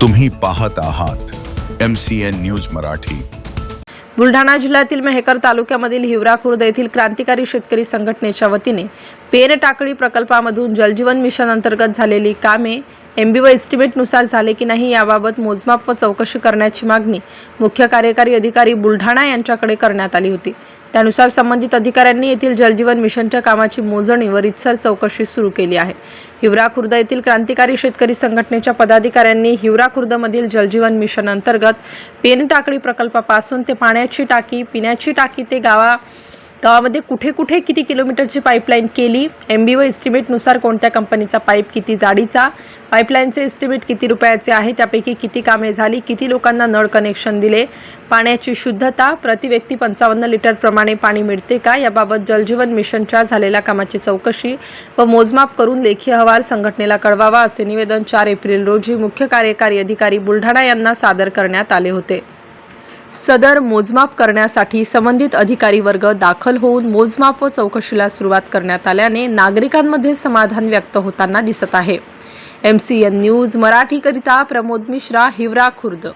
तुम्ही पाहत आहात M C N news Marathi. Buldhana जिल्ह्यातील मेहकर तालुक्यामधील हिवरा खुर्द येथील क्रांतिकारी शेतकरी संघटनेच्या वतीने पेर टाकळी प्रकल्पामधून जलजीवन मिशन अंतर्गत झालेली कामे एमबी व एस्टिमेटनुसार झाले की नाही याबाबत मोजमाप व चौकशी करण्याची मागणी मुख्य कार्यकारी अधिकारी बुलढाणा यांच्याकडे करण्यात आली होती. त्यानुसार संबंधित अधिकाऱ्यांनी येथील जलजीवन मिशनच्या कामाची मोजणी व रितसर चौकशी सुरू केली आहे. हिवरा खुर्द येथील क्रांतिकारी शेतकरी संघटनेच्या पदाधिकाऱ्यांनी हिवरा खुर्दमधील जलजीवन मिशन अंतर्गत पेन टाकळी प्रकल्पापासून ते पाण्याची टाकी पिण्याची टाकी ते गावा गावामध्ये कुठे कुठे किती किलोमीटरची पाईपलाईन केली? एमबी व इस्टिमेटनुसार कोणत्या कंपनीचा पाईप किती जाडीचा? पाईपलाईनचे इस्टिमेट किती रुपयाचे आहे? त्यापैकी किती कामे झाली? किती लोकांना नळ कनेक्शन दिले? पाण्याची शुद्धता प्रति व्यक्ती पंचावन्न लिटर प्रमाणे पाणी मिळते का? याबाबत जलजीवन मिशनच्या झालेल्या कामाची चौकशी व मोजमाप करून लेखी अहवाल संघटनेला कळवावा असे निवेदन चार एप्रिल रोजी मुख्य कार्यकारी अधिकारी बुलढाणा यांना सादर करण्यात आले होते. सदर मोजमाप करण्यासाठी संबंधित अधिकारी वर्ग दाखल होऊन मोजमाप व चौकशीला सुरुवात करण्यात आल्याने नागरिकांमध्ये समाधान व्यक्त होताना दिसत आहे. एम सी एन न्यूज मराठीकरिता प्रमोद मिश्रा हिवरा खुर्द.